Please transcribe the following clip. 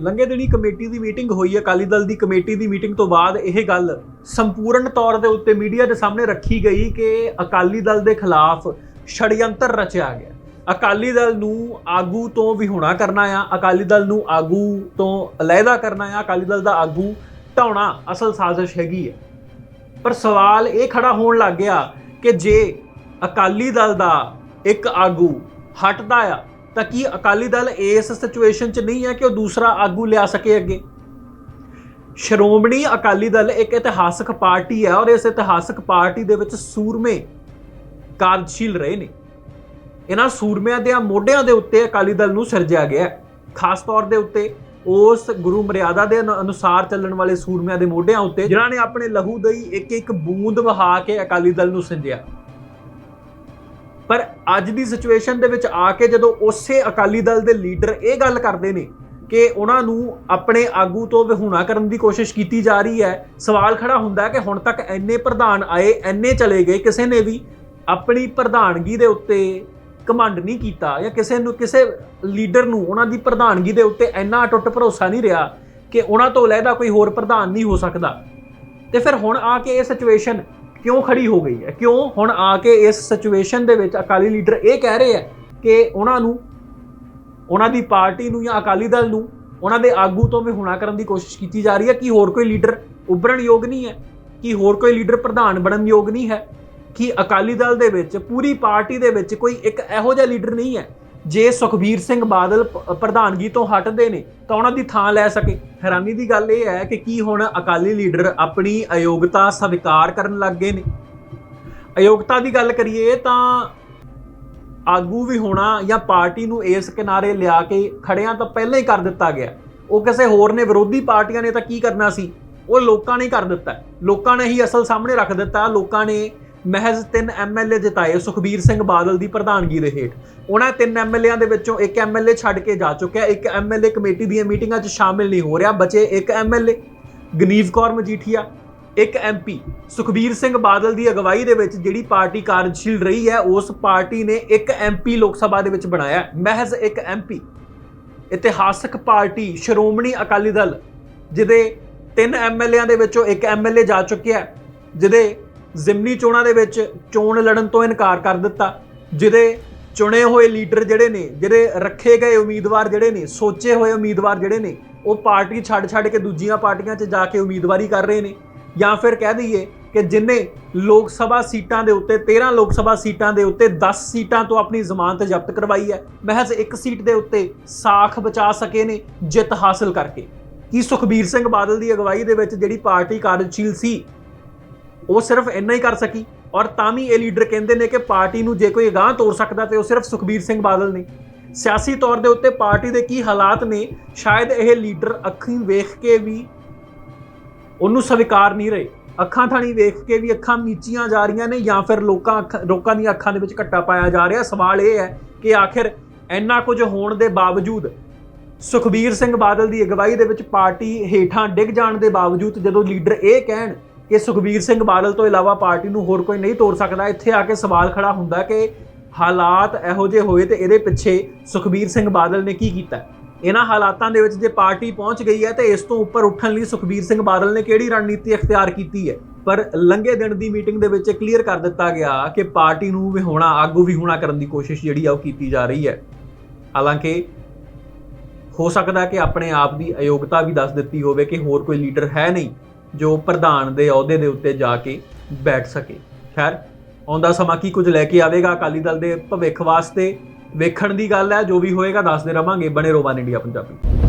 ਲੰਘੇ ਦਿਨੀ ਕਮੇਟੀ ਦੀ ਮੀਟਿੰਗ ਹੋਈ ਹੈ, ਅਕਾਲੀ ਦਲ ਦੀ ਕਮੇਟੀ ਦੀ ਮੀਟਿੰਗ ਤੋਂ ਬਾਅਦ ਇਹ ਗੱਲ ਸੰਪੂਰਨ ਤੌਰ ਦੇ ਉੱਤੇ ਮੀਡੀਆ ਦੇ ਸਾਹਮਣੇ ਰੱਖੀ ਗਈ ਕਿ ਅਕਾਲੀ ਦਲ ਦੇ ਖਿਲਾਫ ਛੜਯੰਤਰ ਰਚਿਆ ਗਿਆ। ਅਕਾਲੀ ਦਲ ਨੂੰ ਆਗੂ ਤੋਂ ਵਿਹੋਣਾ ਕਰਨਾ ਆ, ਅਕਾਲੀ ਦਲ ਨੂੰ ਆਗੂ ਤੋਂ ਅਲੱਗਾ ਕਰਨਾ ਆ, ਅਕਾਲੀ ਦਲ ਦਾ ਆਗੂ ਢਾਉਣਾ ਅਸਲ ਸਾਜ਼ਿਸ਼ ਹੈਗੀ ਹੈ। ਪਰ ਸਵਾਲ ਇਹ ਖੜਾ ਹੋਣ ਲੱਗ ਗਿਆ ਕਿ ਜੇ ਅਕਾਲੀ ਦਲ ਦਾ ਇੱਕ ਆਗੂ ਹਟਦਾ ਆ ਤਾਂ ਕੀ ਅਕਾਲੀ ਦਲ ਇਸ ਸਿਚੁਏਸ਼ਨ 'ਚ ਨਹੀਂ ਹੈ ਕਿ ਉਹ ਦੂਸਰਾ ਆਗੂ ਲਿਆ ਸਕੇ ਅੱਗੇ? ਸ਼੍ਰੋਮਣੀ ਅਕਾਲੀ ਦਲ ਇੱਕ ਇਤਿਹਾਸਕ ਪਾਰਟੀ ਹੈ ਔਰ ਇਸ ਇਤਿਹਾਸਕ ਪਾਰਟੀ ਦੇ ਵਿੱਚ ਸੂਰਮੇ ਕਾਰਜਸ਼ੀਲ ਰਹੇ ਨੇ। ਇਹਨਾਂ ਸੂਰਮਿਆਂ ਦੇ ਮੋਢਿਆਂ ਦੇ ਉੱਤੇ ਅਕਾਲੀ ਦਲ ਨੂੰ ਸਿਰਜਿਆ ਗਿਆ ਖਾਸ ਤੌਰ ਦੇ ਉੱਤੇ ਉਸ ਗੁਰੂ ਮਰਿਆਦਾ ਦੇ ਅਨੁਸਾਰ ਚੱਲਣ ਵਾਲੇ ਸੂਰਮਿਆਂ ਦੇ ਮੋਢਿਆਂ ਉੱਤੇ, ਜਿਨ੍ਹਾਂ ਨੇ ਆਪਣੇ ਲਹੂ ਦੀ ਇੱਕ ਇੱਕ ਬੂੰਦ ਵਹਾ ਕੇ ਅਕਾਲੀ ਦਲ ਨੂੰ ਸਿੰਜਿਆ। ਪਰ ਅੱਜ ਦੀ ਸਿਚੁਏਸ਼ਨ ਦੇ ਵਿੱਚ ਆ ਕੇ ਜਦੋਂ ਉਸੇ ਅਕਾਲੀ ਦਲ ਦੇ ਲੀਡਰ ਇਹ ਗੱਲ ਕਰਦੇ ਨੇ ਕਿ ਉਹਨਾਂ ਨੂੰ ਆਪਣੇ ਆਗੂ ਤੋਂ ਵਿਹੂਣਾ ਕਰਨ ਦੀ ਕੋਸ਼ਿਸ਼ ਕੀਤੀ ਜਾ ਰਹੀ ਹੈ, ਸਵਾਲ ਖੜਾ ਹੁੰਦਾ ਹੈ ਕਿ ਹੁਣ ਤੱਕ ਐਨੇ ਪ੍ਰਧਾਨ ਆਏ ਐਨੇ ਚਲੇ ਗਏ, ਕਿਸੇ ਨੇ ਵੀ ਆਪਣੀ ਪ੍ਰਧਾਨਗੀ ਦੇ ਉੱਤੇ ਕਮਾਂਡ ਨਹੀਂ ਕੀਤਾ ਜਾਂ ਕਿਸੇ ਨੂੰ, ਕਿਸੇ ਲੀਡਰ ਨੂੰ ਉਹਨਾਂ ਦੀ ਪ੍ਰਧਾਨਗੀ ਦੇ ਉੱਤੇ ਇੰਨਾ ਟੁੱਟ ਭਰੋਸਾ ਨਹੀਂ ਰਿਹਾ ਕਿ ਉਹਨਾਂ ਤੋਂ ਲੈਦਾ ਕੋਈ ਹੋਰ ਪ੍ਰਧਾਨ ਨਹੀਂ ਹੋ ਸਕਦਾ। ਤੇ ਫਿਰ ਹੁਣ ਆ ਕੇ ਇਹ ਸਿਚੁਏਸ਼ਨ ਕਿਉਂ ਖੜੀ ਹੋ ਗਈ ਹੈ? ਕਿਉਂ ਹੁਣ ਆ ਕੇ ਇਸ ਸਿਚੁਏਸ਼ਨ ਦੇ ਵਿੱਚ ਅਕਾਲੀ ਲੀਡਰ ਇਹ ਕਹਿ ਰਹੇ ਆ ਕਿ ਉਹਨਾਂ ਨੂੰ, ਉਹਨਾਂ ਦੀ ਪਾਰਟੀ ਨੂੰ ਜਾਂ ਅਕਾਲੀ ਦਲ ਨੂੰ ਉਹਨਾਂ ਦੇ ਆਗੂ ਤੋਂ ਵਿਹੂਣਾ ਕਰਨ ਦੀ ਕੋਸ਼ਿਸ਼ ਕੀਤੀ ਜਾ ਰਹੀ ਹੈ ਕਿ ਹੋਰ ਕੋਈ ਲੀਡਰ ਉੱਭਰਨ ਯੋਗ ਨਹੀਂ ਹੈ, ਕਿ ਹੋਰ ਕੋਈ ਲੀਡਰ ਪ੍ਰਧਾਨ ਬਣਨ ਯੋਗ ਨਹੀਂ ਹੈ, ਕਿ ਅਕਾਲੀ ਦਲ ਦੇ ਵਿੱਚ ਪੂਰੀ ਪਾਰਟੀ ਦੇ ਵਿੱਚ ਕੋਈ ਇੱਕ ਇਹੋ ਜਿਹਾ ਲੀਡਰ ਨਹੀਂ ਹੈ। ਜੇ ਸੁਖਬੀਰ ਸਿੰਘ ਬਾਦਲ ਪ੍ਰਧਾਨਗੀ ਤੋਂ ਹਟਦੇ ਨੇ, ਤਾਂ ਉਹਨਾਂ ਦੀ ਥਾਂ ਲੈ ਸਕੇ। ਹੈਰਾਨੀ ਦੀ ਗੱਲ ਇਹ ਹੈ ਕਿ ਕੀ ਹੁਣ ਅਕਾਲੀ ਲੀਡਰ ਆਪਣੀ ਅਯੋਗਤਾ ਸਵੀਕਾਰ ਕਰਨ ਲੱਗ ਗਏ ਨੇ? ਅਯੋਗਤਾ ਦੀ ਗੱਲ ਕਰੀਏ ਤਾਂ ਆਗੂ ਵੀ ਹੋਣਾ ਜਾਂ ਪਾਰਟੀ ਨੂੰ ਇਸ ਕਿਨਾਰੇ ਲਿਆ ਕੇ ਖੜਿਆਂ ਤਾਂ ਪਹਿਲਾਂ ਹੀ ਕਰ ਦਿੱਤਾ ਗਿਆ। ਉਹ ਕਿਸੇ ਹੋਰ ਨੇ ਵਿਰੋਧੀ ਪਾਰਟੀਆਂ ਨੇ ਤਾਂ ਕੀ ਕਰਨਾ ਸੀ? ਉਹ ਲੋਕਾਂ ਨੇ ਹੀ ਕਰ ਦਿੱਤਾ। ਲੋਕਾਂ ਨੇ ਹੀ ਅਸਲ ਸਾਹਮਣੇ ਰੱਖ ਦਿੱਤਾ। ਲੋਕਾਂ ਨੇ ਮਹਿਜ਼ ਤਿੰਨ ਐਮਐਲਏ ਜਿਤਾਏ ਸੁਖਬੀਰ ਸਿੰਘ ਬਾਦਲ ਦੀ ਪ੍ਰਧਾਨਗੀ ਦੇ ਹੇਠ। ਉਹਨਾਂ ਤਿੰਨ ਐਮਐਲਏਆਂ ਦੇ ਵਿੱਚੋਂ ਇੱਕ ਐਮਐਲਏ ਛੱਡ ਕੇ ਜਾ ਚੁੱਕਿਆ। ਇੱਕ ਐਮਐਲਏ ਕਮੇਟੀ ਦੀਆਂ ਮੀਟਿੰਗਾਂ 'ਚ ਸ਼ਾਮਿਲ ਨਹੀਂ ਹੋ ਰਿਹਾ। ਬਚੇ ਇੱਕ ਐਮਐਲਏ ਗਨੀਵ ਕੌਰ ਮਜੀਠੀਆ, ਇੱਕ ਐਮਪੀ ਸੁਖਬੀਰ ਸਿੰਘ ਬਾਦਲ ਦੀ ਅਗਵਾਈ ਦੇ ਵਿੱਚ ਜਿਹੜੀ ਪਾਰਟੀ ਕਾਰਜਸ਼ੀਲ ਰਹੀ ਹੈ, ਉਸ ਪਾਰਟੀ ਨੇ ਇੱਕ ਐਮਪੀ ਲੋਕ ਸਭਾ ਦੇ ਵਿੱਚ ਬਣਾਇਆ। ਮਹਿਜ਼ ਇੱਕ ਐਮਪੀ ਇਤਿਹਾਸਕ ਪਾਰਟੀ ਸ਼੍ਰੋਮਣੀ ਅਕਾਲੀ ਦਲ, ਜਿਹਦੇ ਤਿੰਨ ਐਮਐਲਏਆਂ ਦੇ ਵਿੱਚੋਂ ਇੱਕ ਐਮਐਲਏ ਜਾ ਚੁੱਕਿਆ, ਜਿਹਦੇ ਜ਼ਿਮਨੀ ਚੋਣਾਂ ਦੇ ਵਿੱਚ ਚੋਣ ਲੜਨ ਤੋਂ ਇਨਕਾਰ ਕਰ ਦਿੱਤਾ। ਜਿਹਦੇ ਚੁਣੇ ਹੋਏ ਲੀਡਰ ਜਿਹੜੇ ਨੇ ਜਿਹੜੇ ਰੱਖੇ ਗਏ ਉਮੀਦਵਾਰ ਜਿਹੜੇ ਨੇ, ਸੋਚੇ ਹੋਏ ਉਮੀਦਵਾਰ ਜਿਹੜੇ ਨੇ, ਉਹ ਪਾਰਟੀ ਛੱਡ ਛੱਡ ਕੇ ਦੂਜੀਆਂ ਪਾਰਟੀਆਂ 'ਚ ਜਾ ਕੇ ਉਮੀਦਵਾਰੀ ਕਰ ਰਹੇ ਨੇ। ਜਾਂ ਫਿਰ ਕਹਿ ਦਈਏ ਕਿ ਜਿਨੇ ਲੋਕ ਸਭਾ ਸੀਟਾਂ ਦੇ ਉੱਤੇ 13 ਲੋਕ ਸਭਾ ਸੀਟਾਂ ਦੇ ਉੱਤੇ 10 ਸੀਟਾਂ ਤੋਂ ਆਪਣੀ ਜ਼ਮਾਨਤ ਜ਼ਬਤ ਕਰਵਾਈ ਹੈ, ਮਹਿਜ਼ ਇੱਕ ਸੀਟ ਦੇ ਉੱਤੇ ਸਾਖ ਬਚਾ ਸਕੇ ਨੇ, ਜਿੱਤ ਹਾਸਲ ਕਰਕੇ। ਕੀ ਸੁਖਬੀਰ ਸਿੰਘ ਬਾਦਲ ਦੀ ਅਗਵਾਈ ਦੇ ਵਿੱਚ ਜਿਹੜੀ ਪਾਰਟੀ ਕਾਰਜਸ਼ੀਲ ਸੀ ਉਹ ਸਿਰਫ ਇੰਨਾ ਹੀ ਕਰ ਸਕੀ ਔਰ ਤਾਂ ਵੀ ਇਹ ਲੀਡਰ ਕਹਿੰਦੇ ਨੇ ਕਿ ਪਾਰਟੀ ਨੂੰ ਜੇ ਕੋਈ ਅਗਾਂਹ ਤੋਰ ਸਕਦਾ ਤੇ ਉਹ ਸਿਰਫ ਸੁਖਬੀਰ ਸਿੰਘ ਬਾਦਲ ਨੇ। ਸਿਆਸੀ ਤੌਰ ਦੇ ਉੱਤੇ ਪਾਰਟੀ ਦੇ ਕੀ ਹਾਲਾਤ ਨੇ, ਸ਼ਾਇਦ ਇਹ ਲੀਡਰ ਅੱਖੀਂ ਵੇਖ ਕੇ ਵੀ ਉਹਨੂੰ ਸਵੀਕਾਰ ਨਹੀਂ ਰਹੇ। ਅੱਖਾਂ ਥਾਣੀ ਵੇਖ ਕੇ ਵੀ ਅੱਖਾਂ ਮੀਚੀਆਂ ਜਾ ਰਹੀਆਂ ਨੇ ਜਾਂ ਫਿਰ ਲੋਕਾਂ ਅੱਖ- ਲੋਕਾਂ ਦੀਆਂ ਅੱਖਾਂ ਦੇ ਵਿੱਚ ਘੱਟਾ ਪਾਇਆ ਜਾ ਰਿਹਾ। ਸਵਾਲ ਇਹ ਹੈ ਕਿ ਆਖਿਰ ਇੰਨਾ ਕੁਝ ਹੋਣ ਦੇ ਬਾਵਜੂਦ ਸੁਖਬੀਰ ਸਿੰਘ ਬਾਦਲ ਦੀ ਅਗਵਾਈ ਦੇ ਵਿੱਚ ਪਾਰਟੀ ਹੇਠਾਂ ਡਿੱਗ ਜਾਣ ਦੇ ਬਾਵਜੂਦ ਜਦੋਂ ਲੀਡਰ ਇਹ ਕਹਿਣ ਕਿ ਸੁਖਬੀਰ ਸਿੰਘ ਬਾਦਲ ਤੋਂ ਇਲਾਵਾ ਪਾਰਟੀ ਨੂੰ ਹੋਰ ਕੋਈ ਨਹੀਂ ਤੋੜ ਸਕਦਾ। ਇੱਥੇ ਆ ਕੇ ਸਵਾਲ ਖੜਾ ਹੁੰਦਾ ਕਿ ਹਾਲਾਤ ਇਹੋ ਜਿਹੇ ਹੋਏ ਤੇ ਇਹਦੇ ਪਿੱਛੇ ਸੁਖਬੀਰ ਸਿੰਘ ਬਾਦਲ ਨੇ ਕੀ ਕੀਤਾ? ਇਹਨਾਂ ਹਾਲਾਤਾਂ ਦੇ ਵਿੱਚ ਜੇ ਪਾਰਟੀ ਪਹੁੰਚ ਗਈ ਹੈ ਤੇ ਇਸ ਤੋਂ ਉੱਪਰ ਉੱਠਣ ਲਈ ਸੁਖਬੀਰ ਸਿੰਘ ਬਾਦਲ ਨੇ ਕਿਹੜੀ ਰਣਨੀਤੀ ਅਖਤਿਆਰ ਕੀਤੀ ਹੈ? ਪਰ ਲੰਘੇ ਦਿਨ ਦੀ ਮੀਟਿੰਗ ਦੇ ਵਿੱਚ ਕਲੀਅਰ ਕਰ ਦਿੱਤਾ ਗਿਆ ਕਿ ਪਾਰਟੀ ਨੂੰ ਵਿਹੋਣਾ, ਆਗੂ ਵਿਹੋਣਾ ਕਰਨ ਦੀ ਕੋਸ਼ਿਸ਼ ਜਿਹੜੀ ਆ ਉਹ ਕੀਤੀ ਜਾ ਰਹੀ ਹੈ। ਹਾਲਾਂਕਿ ਹੋ ਸਕਦਾ ਕਿ ਆਪਣੇ ਆਪ ਦੀ ਅਯੋਗਤਾ ਵੀ ਦੱਸ ਦਿੱਤੀ ਹੋਵੇ ਕਿ ਹੋਰ ਕੋਈ ਲੀਡਰ ਹੈ ਨਹੀਂ। ਜੋ ਪ੍ਰਧਾਨ ਦੇ ਅਹੁਦੇ ਦੇ ਉੱਤੇ ਜਾ ਕੇ ਬੈਠ ਸਕੇ। ਖੈਰ, ਆਉਂਦਾ ਸਮਾਂ ਕੀ ਕੁਝ ਲੈ ਕੇ ਆਵੇਗਾ? ਅਕਾਲੀ ਦਲ ਦੇ ਭਵਿੱਖ ਵਾਸਤੇ ਵੇਖਣ ਦੀ ਗੱਲ ਹੈ, ਜੋ ਵੀ ਹੋਏਗਾ, ਦੱਸਦੇ ਰਵਾਂਗੇ। ਬਣੇ ਰੋਵਾਨ ਇੰਡੀਆ ਪੰਜਾਬੀ।